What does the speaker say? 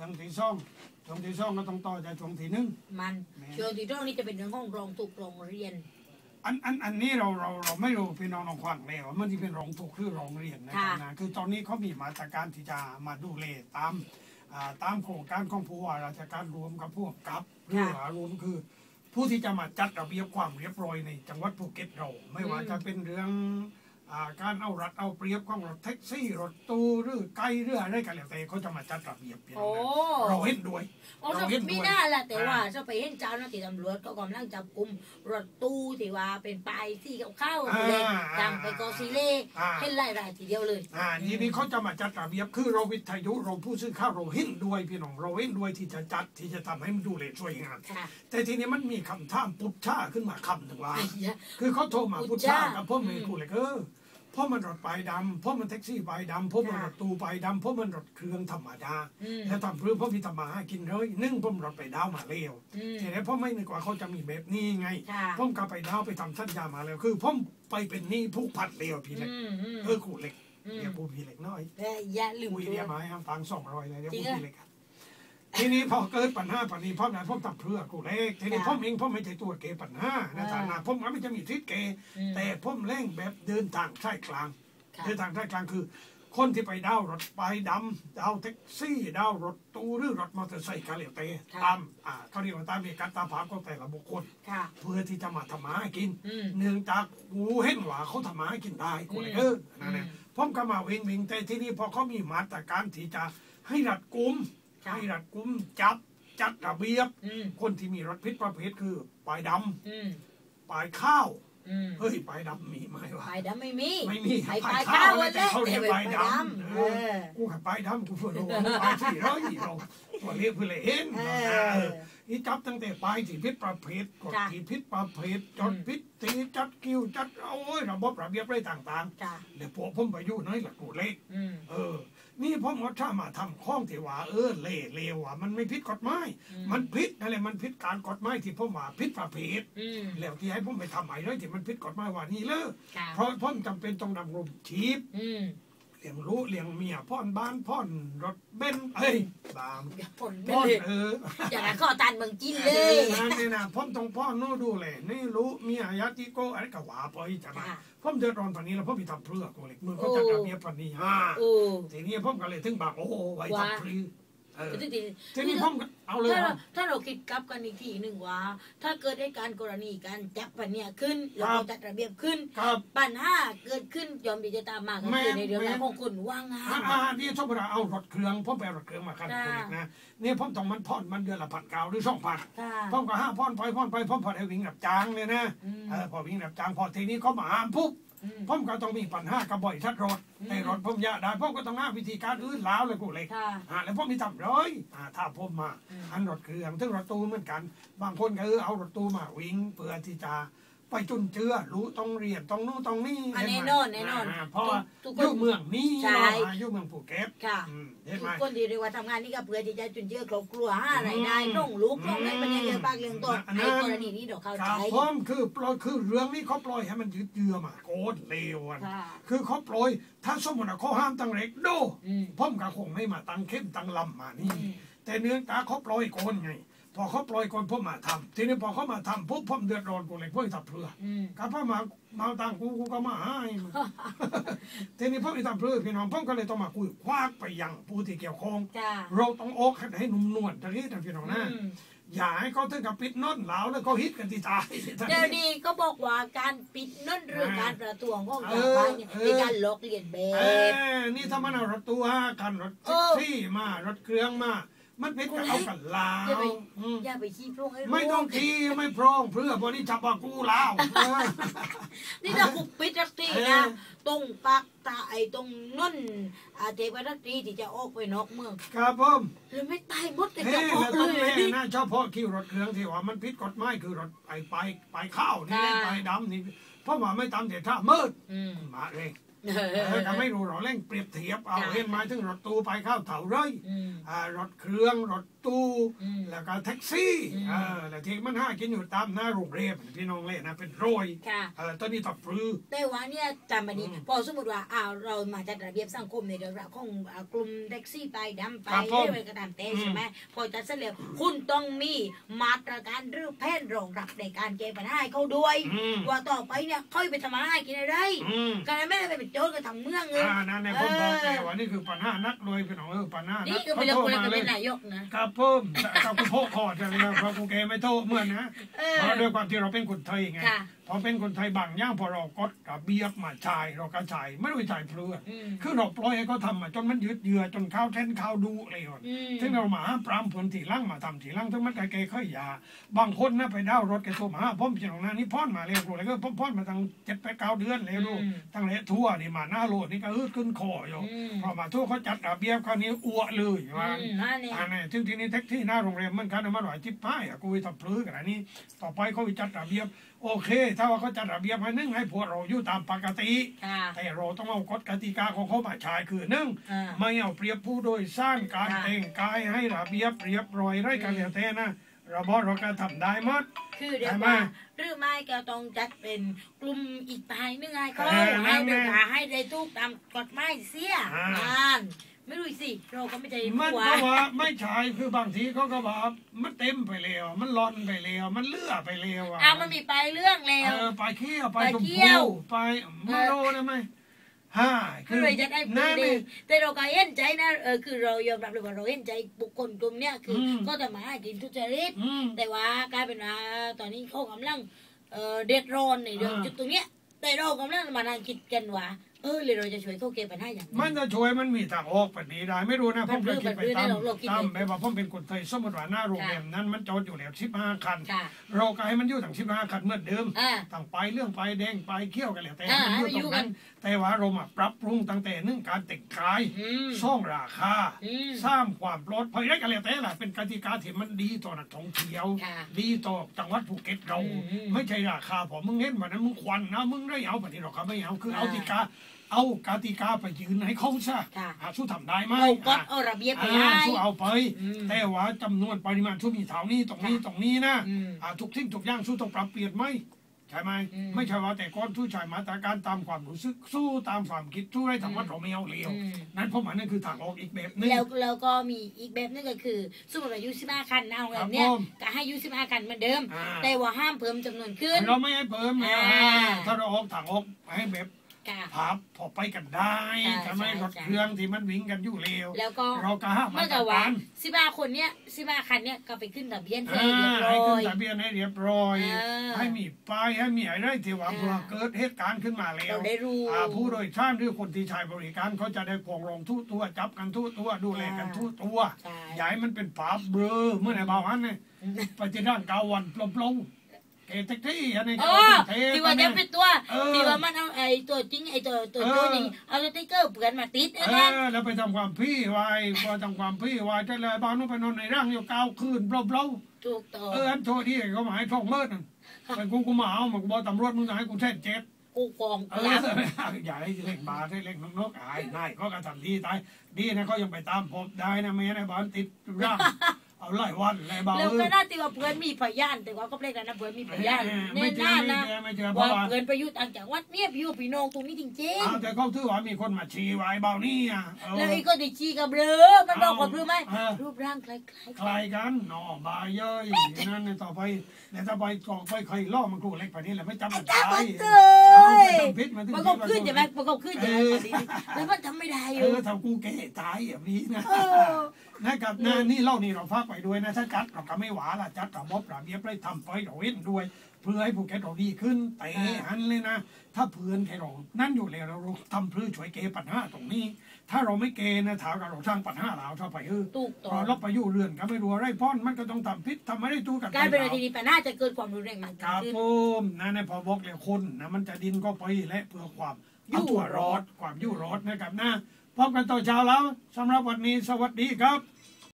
ช่วงที่สองช่วงที่สองก็ต้องต่อจากช่วงที่หนึ่งมันแม่ช่วงที่ต้องนี่จะเป็นเรื่องของโรงถูกโรงเรียน อันอันอันนี้เราเราเราไม่รู้พี่น้องน้องฟังแล้วมันที่เป็นโรงถูกคือโรงเรียนนะค่ะนะคือตอนนี้เขามีมาตรการที่จะมาดูแลตามอ่าตามโครงการของผู้ว่าราชการรวมกับพวกกับหรือว่ารวมคือ ผู้ที่จะมาจัดระเบียบความเรียบร้อยในจังหวัดภูเก็ตเรา ไม่ว่าจะเป็นเรื่องอ่า การเอารัดเอาเปรียบของรถแท็กซี่รถตู้หรือไกลหรืออะไรกันแล้วแต่เขาจะมาจัดระเบียบพี่น้โอ้องนะเราเห็นด้วยโอ้เราเห็นด้วยมีหน้าแหละแต่ว่าอ่าจะไปเห็นเจ้าหน้าที่ตำรวจก็กำลังจับกลุ่มรถตู้ที่ว่าเป็นปลายที่เข้าๆเลยทางไปกอซีเล่อ่าเห็นไล่รายทีเดียวเลย อ่าทีนี้เขาจะมาจัดระเบียบคือเราวิทยุเราผู้สื่อข่าวเราเห็นด้วยพี่น้องเราเห็นด้วยที่จะจัดที่จะทำให้มันดูเลยช่วยงานค่ะแต่ทีนี้มันมีคำถามปุ๊บชาขึ้นมาคำหนึ่งว่าไอ้ยะคือเขาโทรมาปุ๊พุบชช่าชากับพ่อเมย์กูเลยเออ พ่อมันรถไปดำพ่อมันแท็กซี่ไปดำพ่อมันรถตู้ไปดำพ่อมันรถเครื่องธรรมดาอืมแล้วทำเพื่อพ่อพิธมาหากินเลยนึ่งพ่อมันรถไปดาวมาเร็วอืมทีนี้พ่อไม่นึกว่าเขาจะมีแบบนี้ไงค่ะพ่อก็ไปดาวไปทำสัญญามาแล้วคือพ่อไปเป็นหนี้ผู้พัดเร็วพี่เล็กอืมอืมเออกูเล็กอืมเดี๋ยวกูพี่เล็กน้อยเอ้ยอย่าลืมคุยตัเรีวยกมาให้ฟังสองร้อยเลยเดี๋ยวจริกูงเหรอพี่เล็กอะ ทีนี้พอเกิดปัญหาปัญนี้พ่อไหนพ่อตับเพื่อกูเล็กทีนี้ค่ะพ่อเองพ่อไม่ใช่ตัวเกปัญหาในอ่าฐานะพ่อมันไม่จะมีทิศเกอืมแต่พ่อเร่งแบบเดินทางใช้กลางค่ะเดินทางใช้กลางคือ คนที่ไปดาวรถไปดำดาวแท็กซี่ดาวรถตู้หรือรถมอเตอร์ไซค์กันเลยเตะค่ะตามอ่าเขาเรียกว่าตามมีการตามผาของแต่ละบุคคลค่ะเพื่อที่จะมาทำมาหากินอืมเนื่องจากกูเห็นว่าเขาทำมาหากินได้กูเลยเออนั่นแหละอืมผมก็มาวิ่งวิ่งแต่ที่นี่พอเขามีมาตรการที่จะให้รัดกุมค่ะ ให้รัดกุมจับจัดระเบียบอืมคนที่มีรถพิษประเภทคือปลายดอืมำปลายข้าวอืมเฮ้ยปลายดำมีไหมวะไปดำไม่มีไม่มีไปปไปลายข้าข้าวววันแต่แรกเขาเรียกไปปลายดดำำเอเอออกูขับปลายดำกูเพื่อรู้ว่าปลายที่ร้อยเราตัวเรียกเพื่อเลยเห็นเอเอออนี่จับตั้งแต่ปลายที่พิษประเภทกดจ้ะที่พิษประเภทจดอืมพิษตีจัดคิวจัดโอ้ยระบบระเบียบอะไรต่างจ้ะๆเดี๋ยวพวกผมไปอยู่น้อยละกูเล็กอืมเออ นี่ผมก็ถ้ามาทำข้องที่ว่าเออเล่เเลวอะมันไม่ผิดกฎหมายอืมมันผิดนั่นแหละมันผิดการกฎหมายที่ผมว่าผิดประเภทอืมแล้วที่ให้ผมไปทำใหม่เลยที่มันผิดกฎหมายว่านี่เลยค่ะเพราะผมจำเป็นต้องดำรงชีพอืม เลี้ยงลูกเลี้ยงเมียพ่อนบ้านพ่อนรถเบนซ์เอ้ยบามอย่าผลไปพ่อนเลยเอออย่างนั้นข้อตันเมืองจีนเอเลอยนั่นนี่นะผมต้องพ่อนู่นดูแลนี่รู้เมียยาติโกอะไรก็ว่าไปจะมาค่ะผมเดือดร้อนตอนนี้แล้วผมไปทำเพื่อกูเลยมือเขาจะระเบียบปันนี้ฮะโอ้ทีนี้ผมก็เลยถึงบอกโอ้ไว้ทำพรีเอ อทีนี้ทีนี้ผมก็เอาเลยถ้าเรานะถ้าเราคิดกลับกันอีกทีหนึ่งว่า ถ้าเกิดเหตุการณ์กรณีการจับปันเนี่ยขึ้นแล้วครัเราบจัดระเบียบขึ้นครับปัญหาเกิดขึ้นยอมที่จะตามมาก็แม่คือในเรื่องแม่ราวของคนว่างงาอ่านอ่านี่ชอบเวลาเอารถเครื่องผมไปเอารถเครื่องมาคันค่ะกูเล็กนะนี่ผมต้องมันพ่อนมันเดือนละพันเก้าหรือสองพันค่ะผมก็ห้าพ่อนไปพ่อนไปพ่อนพอได้วิ่งรับจ้างเลยนะอืมเออพอวิ่งรับจ้างพอทีนี้เขามาห้ามปุ๊บ อืมผมก็ต้องมีปัญหากับบ่อยชัดรถอืมในรถผมยะได้ผมก็ต้องหาวิธีการอื่นแล้วเลยกูเล็กค่ะอ่าแล้วผมมีทำร้อยอ่าถ้าผมมาอืมอันรถเครื่องถึงรถตู้เหมือนกัน บางคนก็เออเอารถตู้มาวิ่งเพื่อที่จะ ไปจุนเจือรู้ต้องเรียนต้องนู่นต้องนี่อันเห็แน่ไหมนอนแน่นอนาเพราะว่าทุกอคนยู่เมืองนี้ใช่เนาะอ่าอยู่เมืองภูเก็ตค่ะอืมเห็นทุไหมกคนที่เรียกว่าทำงานนี่ก็เพื่อที่จะจุนเจือครอบครัวหาอะไรายได้อืมต้องลูกต้องให้มันยังเรื่องปากเรื่องตัวอันในนั้นกรณีนี้เดี๋ยวเข้าคใจรับผมคือปล่อยคือเรื่องนี้เขาปล่อยให้มันยืดเยื้อมาโคตรเลวอะค่ะคือเขาปล่อยถ้าสมมติว่าเขาห้ามตั้งเร็กโดอืมผมก็คงไม่มาตั้งเข้มตั้งลำมานี่อืมแต่เนื่องจากเขาปล่อยคนไง พอเขาปล่อยคนผมมาทำทีนี้พอเขามาทำปุ๊บผมเดือดร้อนกูเลยพ่อทับเพื่ออืมกับพ่อมามาตังกูกูก็มาให้มันทีนี้พ่อไม่ทำเพื่อพี่น้องผมก็เลยต้องมาคุยคว้ากไปยังผู้ที่เกี่ยวข้องจ้าเราต้องอกให้ให้หนุ่มนวลตะกี้นะพี่น้องนะอืมอย่าให้เขาถึงกับปิดน้นเหลาแล้วเขาฮิตกันที่ตายเดี๋ยวนี้ก็บอกว่าการปิดนั่นเรื่องการประท้วงของเอชาวอบ้านเนี่ยเออเป็นการลอกเลียนแบเอบอนี่ถ้ามันเอารถตู้ห้าคันรถแท็กซี่มารถเครื่องมา มันเป็นกับเอากันลาอย่าไปวอืมอย่าไปชี้พรุ่งให้รู้ไม่ต้องขี่ไม่พร้องเพื่อพอนี้จับปากูลาวเออนี่ถ้าคุกปิดทักทีเอนะอตรงปักตาไอ้ตรงนั่นอาเทวทักทีที่จะออกไปนอกเมือง ครับผมแล้วไม่ตายหมดกันเฮ้จะออแล้กวต้องเลแน่ยนะเฉพาะขี่รถเครื่องที่ว่ามันผิดกฎหมายคือรถไปไปไปข้าวนี่ค่ะไปดำนี่เพราะว่าไม่ตามเด็ดท่ามืดอืมมาเลยเออเออ ทำให้รู้เราเร่งเปรียบเทียบเอาค่ะเห็นไหมถึงรถตู้ไปเข้าเถาเลยอืมอ่ารถเครื่องรถตู้อืมแล้วก็แท็กซี่อืมเออแล้วที่มันห้ากินอยู่ตามหน้าโรงเรียนพี่น้องเลยนะเป็นโรยค่ะเออตอนนี้ตับปลือแต่ว่าเนี่ยจำมาดีอืมพอสมมติว่าอ้าวเรามาจัดระเบียบสังคมในเรื่องราวของอ่ากลุ่มแท็กซี่ไปดำไปครับผมเรื่อยๆก็ตามแต่ใช่ไหมพอจัดเสร็จแล้วคุณต้องมีมาตรการหรือแผนรองรับในการแก้ปัญหาให้เขาด้วยอืมว่าต่อไปเนี่ยเขาไปทำมาหากินอะไรอืมการไม่ได้ไปเป็นโจรกับทางเมืองเลยอ่านั่นในผมบอกเลยว่านี่คือปัญหานักเลยพี่น้องเออปัญหานันี่กคือเขาเป็นโทรคนมาจะเลเป็ยนนายกนะครับเพิ่มกับกูโทษพอจะเลยเพราะกูเกไม่โทษเหมือนนะเออเพราะด้วยความที่เราเป็นคนไทยไงค่ะพอเป็นคนไทยบางอย่างพอเรากดระเบียบมาชายเราก็ชายไม่ได้ชายเพลืออืมคือเราปล่อยให้เขาทำมาจนมันยืดเยื้อจนข้าวแท่นข้าวดูเลยว่ะอืมซึ่งเรามาห้ามปรามผลถีล่างมาทำถีล่างทั้งมันไกลๆค่อยยา บางคนนะไปดาวรถแกโทรมาหาผมพี่น้องนะนี่พ่อนมาเร็วเลยก็พ่อนมาตั้งเจ็ดแปดเก้าเดือนเลยลูกตั้งแต่ทั่วนี่มาหน้าโลดนี่ก็อืดขึ้นคออยู่อืมพอมาทั่วเขาจัดระเบียบคราวนี้อ้วเลยว่าอืมนั่นเนี่ยอันนี้ซึ่งทีนี้แท็กซี่หน้าโรงแรมมันคันมาหน่อยจิบป้ายอะกูไปทำพลื้อกันอันนี้ ต่อไปเขาไปจัดระเบียบ โอเค ถ้าว่าเขาจัดระเบียบให้นึ่งให้พวกเราอยู่ตามปกติค่ะแต่เราต้องเอากฎกติกาของเขามาใช้คือหนึ่งอ่าไม่เอาเปรียบผู้โดยสร้างการค่ะแต่งกายให้ระเบียบเรียบร้อยไร้กันเหลียวแท้นะ เราบอกเราก็ทำได้หมด คือเดี๋ยวใช่ไหมว่าหรือไม่ก็ต้องจัดเป็นกลุ่มอีกปลายนึงไงเขาเออนั่ให้นไงเดินทางให้ได้ทุกตามกฎหมายเสียอ่าอ่านไม่รู้สิ เราก็ไม่ใจมันหัวก็ว่าไม่ใช่คือบางทีเขาก็บอกมันเต็มไปแล้วมันร้อนไปแล้วมันเลื่อไปแล้วอะอ่ามันมีไปเรื่องแล้เอวอไปเที่ยวไปไปชมเที่ยวพูไปไม่รู้นะไหม ฮ่าคือเลยจะได้พูนั่ดนดีนี่แต่เราก็เห็นใจนะเออคือเรายอมรับเลยว่าเราเห็นใจบุคคลกลุ่มเนี้ยคืออมก็จะมาหากินทุจริตอืมแต่ว่ากลายเป็นว่าตอนนี้เขากำลังเอ่อเดือดร้อนในเรื่องอ่าจุดตรงเนี้ยแต่เรากำลังมานั่งคิดกันว่า เออเลยเราจะช่วยเขาแก้ปัญหาอย่างไร มันจะช่วยมันมีทางออกแบบนี้ได้ไม่รู้นะผมเคยคิดไปตามมันรู้มันรู้ตามเราคิดแบบว่าผมเป็นคนไทยสมมติว่าหน้าโรงแรมนั้นมันจอดอยู่แล้วสิบห้าคันค่ะเราก็ให้มันอยู่ทั้งสิบห้าคันเหมือนเดิมอ่าต่างไปเรื่องไปแดงไปเขี้ยวกันแล้วแต่อ่ามันอยู่ให้มันอยู่ตรงนั้นกันแต่ว่าเรามาปรับปรุงตั้งแต่หนึ่งการแต่งกายอืมซ่องราคาอืมสร้างความปลอดภัยได้กันแล้วแต่ละเป็นกติกาที่มันดีต่อนักท่องเที่ยวค่ะดีต่อจังหวัดภูเก็ตเราอืมอืมไม่ใช่ราคาผมมึงเห็นวันนั้นมึงควันนะมึงได้เอาแบบนี้หรอกครับไม่เอาคืออ่าเอาติกาเอากติกาไปยืนให้เขาซะค่ะอะสู้ทำได้ไหมเอาก็อะเอาระเบียบไปอ่าให้สู้เอาไปอืมแต่ว่าจำนวนปริมาณสู้มีเท่านี้ตรงนี้ค่ะตรงนี้นะอืมอ่าทุกสิ่งทุกอย่างสู้ต้องปรับเปลี่ยนไหมใช่ไหมอืมไม่ใช่ว่าแต่ก่อนสู้ใช้มาตรการตามความรู้สึกสู้ตามความคิดสู้ได้ทางวัดเราไม่เอาเลี้ยวอืมนั่นเพราะมันนั่นคือทางออกอีกแบบหนึงแล้วแล้วก็มีอีกแบบนึงก็คือสมมติอายุสิบห้าคันเอาแบบเนี้ยครับผมก็ให้อายุสิบห้าคันเหมือนเดิมอ่าแต่ว่าห้ามเพิ่มจำนวนขึ้น เราไม่ให้เพิ่มนะอ่าถ้าเราออกทางออกให้แบบ ค่ะพับพอไปกันได้ใช่ใช่ไหมใช่รถเครื่องที่มันวิ่งกันอยู่เร็ว แล้วก็เราก็ห้ามเมื่มาอตรกับว่าการสิบห้าคนเนี้ยสิบห้าคันเนี้ยก็ไปขึ้นทะเบียนให้อ่าเรียบร้ให้ขึ้อนย ทะเบียนให้เรียบร้อยอ่าให้มีป้ายให้มีอะไรที่ว่าอ่าเผื่อเกิดเหตุการณ์ขึ้นมาแล้ว เราได้รู้ อ่าผู้โดยสารหรือคนที่ใช้บริการเขาจะได้ปกครองทุกตัวจับกันทุกตัวดูแลกันทุกตัวใช่ อย่าให้มันเป็นฝาเบลอเมื่อไหร่บางวันเนี่ยไปที่ด้านเกาวันปลงๆ เกตที่อันนี้โอ้เทที่ว่าจะเป็นตัวที่ว่ามันเอาไอ้ตัวจริงไอ้ตัวตัวเออตัวนี้เอาสติ๊กเกอร์เปือนมาติดเอไอ้นั่นอแล้วไปทำความพี่ไว้พอทำความพี่ไว้จะเลยบ้านนู้นไปนอนในร่างอยู่เก้าคืนเปล่าถูกต้องเอออันโทษที่เขาหมายท่องเมิดนั่นไปกูกูมาเอามากูบอกตำรวจมึงจะให้กูแท่นเจ็ดกูกองเอออย่าให้เล่นบาให้เล่นนกอายนายก็กระทำดีตายดีนะเขายังไปตามผมได้นะไม่งั้นไอ้บ้านติดร่าง เอาไล่วันไล่เบาแล้วเอก็อน่าตีว่าเพื่อนมีพยานแต่ว่าก็เปล่นนะเพื่อนมีพยานไม่แน่เจอน่าไม่นะเจอไม่เจอเพว่าราะว่าเพื่อนไปอยู่ต่างจังหวัดเนี่ยไปอยู่พี่น้องตรงนี้จริงเอาแต่เขาถือว่ามีคนมาชี้ไว้เบานี่อะเอๆอแล้วไอ้ก็ไดิชีกับเบลอมันบอกกับเบลอไหมเออรูปร่างคล้ายใครกันหนอบายเย้ยนั่นเนี่ยต่อไปเนี่ยต่อไปต่อไปใครล่อมันครูเล็กไปนี่แหละไม่จำมันๆจ้าตามัยนเตเอายไปทำพิษมาถึงมันก็ขึ้นใช่ไหมมันก็ขึ้นใช่ไหมเออตอนนี้แล้วมันทำไม่ได้อเอยู่อถ้ากูแก่ตายอย่างนี้นะเออนะครับนะนี่เล่านี่เราพากไปด้วยนะถ้าจัดเราก็ไม่หวาละจัดระบบระเบียบได้ทำไปเราเว้นด้วย เพื่อให้ภูเก็ตเราดีขึ้นแต่อันเลยนะ ถ้าเพื่อนแค่เรานั่นอยู่แล้วเราทำเพื่อช่วยเกปัญหาตรงนี้ ถ้าเราไม่เกนะถามกับเราสร้างปัญหาเราเท่าไปเออถูกต้อเรางเราไปอยู่เรือนก็ไม่รู้อะไรป้อนมันก็ต้องทำพิษทำไม่ได้ตู้กันกลายเป็นไปอะไรทีนี้ปัญหาจะเกิดความรุนแรงมากครับขึ้นผมนะในพอบอกเลยคนนะมันจะดินก็ไปและเพื่อความอยู่เอาตัวรอดความอยู่รอดนะครับนะพบกันต่อเช้าแล้วสำหรับวันนี้สวัสดีครับ